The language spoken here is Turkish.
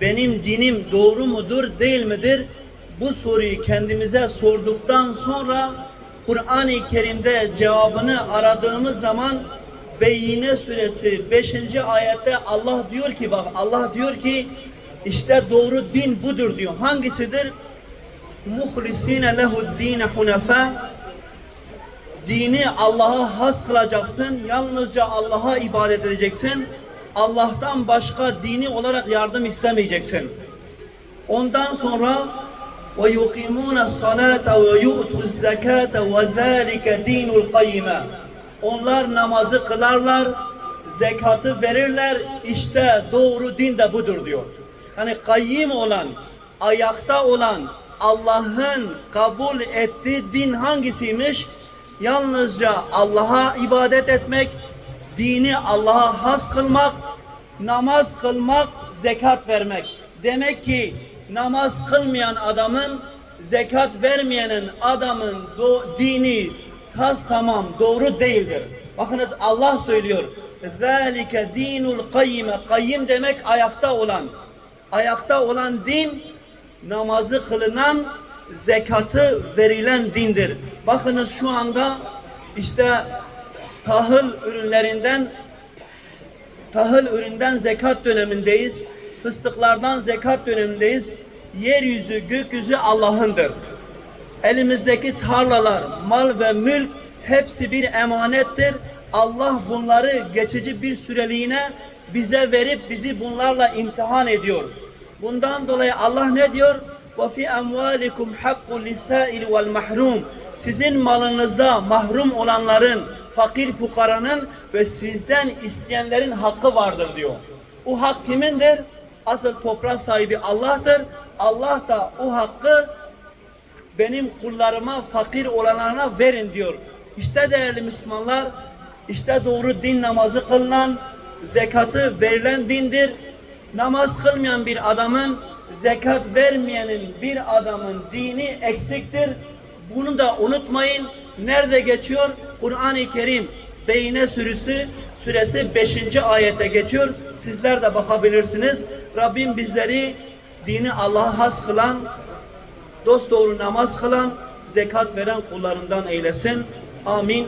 benim dinim doğru mudur değil midir? Bu soruyu kendimize sorduktan sonra Kur'an-ı Kerim'de cevabını aradığımız zaman Beyyine suresi 5. ayette Allah diyor ki bak Allah diyor ki işte doğru din budur diyor. Hangisidir? Muhlisine lehu dine hunefa dini Allah'a has kılacaksın. Yalnızca Allah'a ibadet edeceksin. Allah'tan başka dini olarak yardım istemeyeceksin. Ondan sonra ve yukimuna salata ve yu'tu zekata ve zalika dinul kayyime. Onlar namazı kılarlar, zekatı verirler. İşte doğru din de budur diyor. Yani kayyim olan, ayakta olan, Allah'ın kabul ettiği din hangisiymiş? Yalnızca Allah'a ibadet etmek, dini Allah'a has kılmak, namaz kılmak, zekat vermek. Demek ki namaz kılmayan adamın, zekat vermeyenin adamın do- dini tas tamam doğru değildir. Bakınız Allah söylüyor. Zalike dinul kayyime. Kayyim demek ayakta olan. Ayakta olan din namazı kılınan, zekatı verilen dindir. Bakınız şu anda işte tahıl ürünlerinden tahıl üründen zekat dönemindeyiz. Fıstıklardan zekat dönemindeyiz. Yeryüzü, gökyüzü Allah'ındır. Elimizdeki tarlalar, mal ve mülk hepsi bir emanettir. Allah bunları geçici bir süreliğine bize verip bizi bunlarla imtihan ediyor. Bundan dolayı Allah ne diyor? وَفِي أَمْوَالِكُمْ حَقُّ لِسَائِلِ وَالْمَحْرُومِ Sizin malınızda mahrum olanların, fakir fukaranın ve sizden isteyenlerin hakkı vardır diyor. O hak kimindir? Asıl toprak sahibi Allah'tır. Allah da o hakkı benim kullarıma fakir olanlarına verin diyor. İşte değerli Müslümanlar, işte doğru din namazı kılınan, zekatı verilen dindir. Namaz kılmayan bir adamın, zekat vermeyenin bir adamın dini eksiktir. Bunu da unutmayın. Nerede geçiyor? Kur'an-ı Kerim Beyne sürüsü süresi 5. ayete geçiyor. Sizler de bakabilirsiniz. Rabbim bizleri dini Allah'a has kılan, dost doğru namaz kılan, zekat veren kullarından eylesin. Amin.